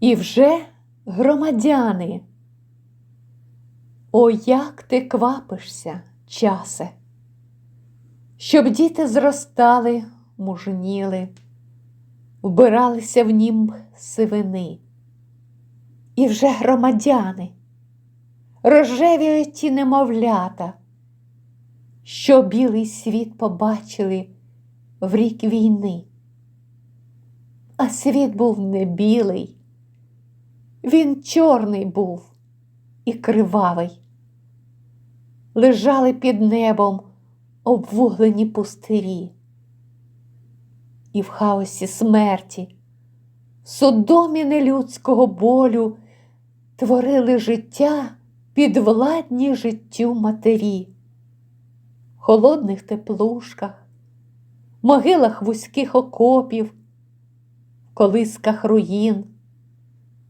І вже громадяни. О, як ти квапишся, часе, щоб діти зростали, мужніли, вбиралися в нім сивини. І вже громадяни, рожеві ті немовлята, що білий світ побачили в рік війни. А світ був не білий, він чорний був і кривавий. Лежали під небом обвуглені пустирі, і в хаосі смерті, в судомі нелюдського болю творили життя підвладні життю матері, в холодних теплушках, могилах вузьких окопів, колисках руїн,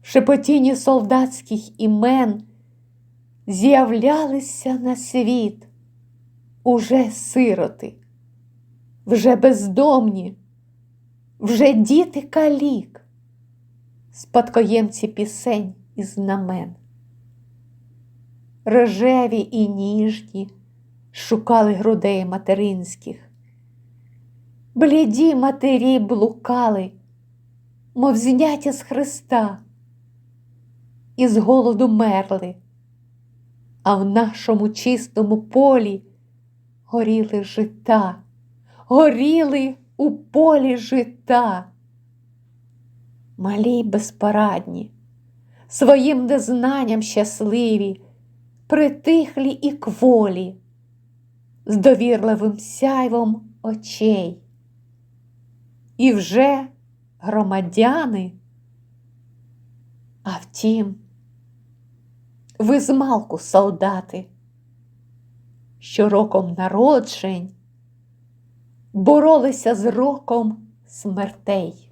шепотінні солдатських імен з'являлися на світ. Уже сироти, вже бездомні, вже діти калік, спадкоємці пісень і знамен. Рожеві і ніжні шукали грудей материнських, бліді матері блукали, мов зняття з Христа, і з голоду мерли, а в нашому чистому полі горіли жита, горіли у полі жита. Малі й безпорадні, своїм незнанням щасливі, притихлі і кволі, з довірливим сяйвом очей. І вже громадяни, а втім, ви змалку солдати, що роком народжень боролися з роком смертей.